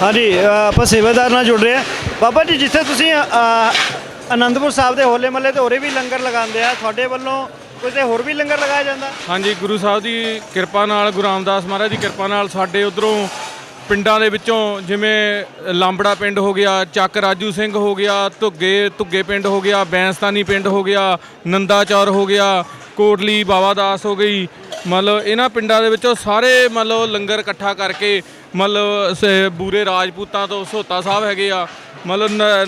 ਹਾਂਜੀ ਆਪਾਂ ਸੇਵਾਦਾਰ ਨਾਲ ਜੁੜ ਰਹੇ ਹਾਂ। ਬਾਬਾ ਜੀ ਜਿੱਥੇ ਤੁਸੀਂ ਅ, ਆਨੰਦਪੁਰ ਸਾਹਿਬ ਦੇ ਹੋਲੇ ਮੱਲੇ ਤੇ ਹੋਰੇ ਵੀ ਲੰਗਰ ਲਗਾਉਂਦੇ ਆ ਤੁਹਾਡੇ ਵੱਲੋਂ ਕੋਈ ਹੋਰ ਵੀ ਲੰਗਰ ਲਗਾਇਆ ਜਾਂਦਾ? ਹਾਂਜੀ ਗੁਰੂ ਸਾਹਿਬ ਦੀ ਕਿਰਪਾ ਨਾਲ ਗੁਰੂ ਰਾਮਦਾਸ ਮਹਾਰਾਜ ਦੀ ਕਿਰਪਾ ਨਾਲ ਸਾਡੇ ਉਧਰੋਂ ਪਿੰਡਾਂ ਦੇ ਵਿੱਚੋਂ ਜਿਵੇਂ ਲਾਂਬੜਾ ਪਿੰਡ ਹੋ ਗਿਆ ਚੱਕ ਰਾਜੂ ਸਿੰਘ ਹੋ ਗਿਆ ਧੁੱਗੇ ਧੁੱਗੇ ਪਿੰਡ ਹੋ ਗਿਆ ਬੈਂਸਤਾਨੀ ਪਿੰਡ ਹੋ ਗਿਆ ਨੰਦਾਚੌਰ ਹੋ ਗਿਆ ਕੋਟਲੀ ਬਾਵਾ ਦਾਸ ਹੋ ਗਈ ਮਤਲਬ ਇਹਨਾਂ ਪਿੰਡਾਂ ਦੇ ਵਿੱਚੋਂ ਸਾਰੇ ਮਤਲਬ ਲੰਗਰ ਇਕੱਠਾ ਕਰਕੇ ਮਤਲਬ ਸ- ਬੂਰੇ ਰਾਜਪੂਤਾਂ ਤੋਂ ਸੋਤਾ ਸਾਹਿਬ ਹੈਗੇ ਆ, ਮਤਲਬ ਨ-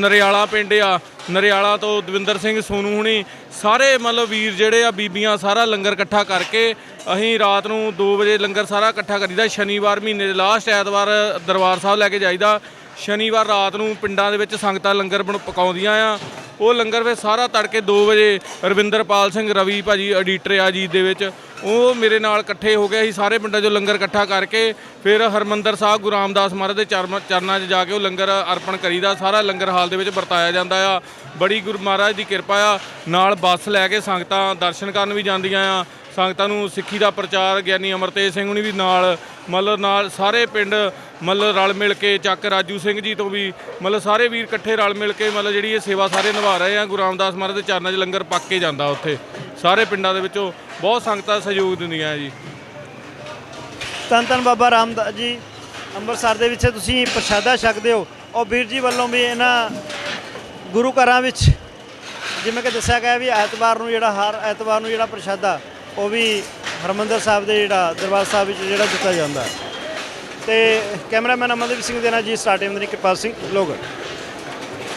ਨਰਿਆਲਾ ਪਿੰਡ ਆ, ਨਰਿਆਲਾ ਤੋਂ ਦਵਿੰਦਰ ਸਿੰਘ ਸੋਨੂ ਹੁਣੀ, ਸਾਰੇ ਮਤਲਬ ਵੀਰ ਜਿਹੜੇ ਆ, ਬੀਬੀਆਂ ਸਾਰਾ ਲੰਗਰ ਇਕੱਠਾ ਕਰਕੇ ਅਸੀਂ ਰਾਤ ਨੂੰ 2 ਵਜੇ ਲੰਗਰ ਸਾਰਾ ਇਕੱਠਾ ਕਰੀਦਾ ਸ਼ਨੀਵਾਰ ਮਹੀਨੇ ਦੇ ਲਾਸਟ ਐਤਵਾਰ ਦਰਬਾਰ ਸਾਹਿਬ ਲੈ ਕੇ ਜਾਈਦਾ। ਸ਼ਨੀਵਾਰ ਰਾਤ ਨੂੰ ਪਿੰਡਾਂ ਦੇ ਵਿੱਚ ਸੰਗਤਾਂ ਲੰਗਰ ਬਣ ਪਕਾਉਂਦੀਆਂ ਆ ਉਹ ਲੰਗਰ ਫਿਰ ਸਾਰਾ ਤੜਕੇ 2 ਵਜੇ ਰਵਿੰਦਰਪਾਲ ਸਿੰਘ ਰਵੀ ਭਾਜੀ, ਐਡੀਟਰ ਆ ਜੀ ਦੇ ਵਿੱਚ। ਉਹ ਮੇਰੇ ਨਾਲ ਇਕੱਠੇ ਹੋ ਗਏ ਸੀ ਸਾਰੇ ਪਿੰਡਾਂ 'ਚੋਂ ਲੰਗਰ ਇਕੱਠਾ ਕਰਕੇ ਫਿਰ ਹਰਮੰਦਰ ਸਾਹਿਬ ਗੁਰੂ ਰਾਮਦਾਸ ਮਹਾਰਾਜ ਦੇ ਚਰਨ- ਚਰਨਾਂ 'ਚ ਜਾ ਕੇ ਉਹ ਲੰਗਰ ਅਰਪਣ ਕਰੀਦਾ। ਸਾਰਾ ਲੰਗਰ ਹਾਲ ਦੇ ਵਿੱਚ ਵਰਤਾਇਆ ਜਾਂਦਾ ਆ। ਬੜੀ ਗੁਰੂ ਮਹਾਰਾਜ ਦੀ ਕਿਰਪਾ ਆ। ਨਾਲ ਬੱਸ ਲੈ ਕੇ ਸੰਗਤਾਂ ਦਰਸ਼ਨ ਕਰਨ ਵੀ ਜਾਂਦੀਆਂ ਆ। ਸੰਗਤਾਂ ਨੂੰ ਸਿੱਖੀ ਦਾ ਪ੍ਰਚਾਰ, ਗਿਆਨੀ ਅਮਰਤੇਜ ਸਿੰਘ ਹੁਣੀ ਵੀ ਨਾਲ, ਮਤਲਬ ਨਾਲ ਸਾਰੇ ਪਿੰਡ ਮਤਲਬ ਰਲ ਮਿਲ ਕੇ ਚੱਕ ਰਾਜੂ ਸਿੰਘ ਜੀ ਤੋਂ ਵੀ ਮਤਲਬ ਸਾਰੇ ਵੀਰ ਇਕੱਠੇ ਰਲ ਮਿਲ ਕੇ ਮਤਲਬ ਜਿਹੜੀ ਇਹ ਸੇਵਾ ਸਾਰੇ ਨਿਭਾ ਰਹੇ ਆ, ਗੁਰੂ ਰਾਮਦਾਸ ਮਹਾਰਾਜ ਦੇ ਚਰਨਾਂ 'ਚ ਲੰਗਰ ਪੱਕ ਕੇ ਜਾਂਦਾ ਉੱਥੇ। ਸਾਰੇ ਪਿੰਡਾਂ ਦੇ ਵਿੱਚੋਂ ਬਹੁਤ ਸੰਗਤਾਂ ਸਹਿਯੋਗ ਦਿੰਦੀਆਂ ਜੀ। ਧੰਨ ਧੰਨ ਬਾਬਾ ਰਾਮਦਾਸ ਜੀ, ਅੰਮ੍ਰਿਤਸਰ ਦੇ ਵਿੱਚ ਤੁਸੀਂ ਪ੍ਰਸ਼ਾਦਾ ਛਕਦੇ ਹੋ। ਔਰ ਵੀਰ ਜੀ ਵੱਲੋਂ ਵੀ ਇਹਨਾਂ ਗੁਰੂ ਘਰਾਂ ਵਿੱਚ ਜਿਵੇਂ ਕਿ ਦੱਸਿਆ ਗਿਆ ਵੀ ਐਤਵਾਰ ਨੂੰ ਜਿਹੜਾ ਹਰ ਐਤਵਾਰ ਨੂੰ ਜਿਹੜਾ ਪ੍ਰਸ਼ਾਦਾ, ਉਹ ਵੀ ਹਰਮੰਦਰ ਸਾਹਿਬ ਦੇ ਜਿਹੜਾ ਦਰਬਾਰ ਸਾਹਿਬ ਵਿੱਚ ਜਿਹੜਾ ਦਿੱਤਾ ਜਾਂਦਾ। ਤੇ ਕੈਮਰਾਮੈਨ ਅਮਨਦੀਪ ਸਿੰਘ ਦੇ ਨਾਲ ਜੀ, ਸਟਾਰਟਿੰਗ ਦੀ ਕਿਰਪਾਲ ਸਿੰਘ ਲੋਗੜ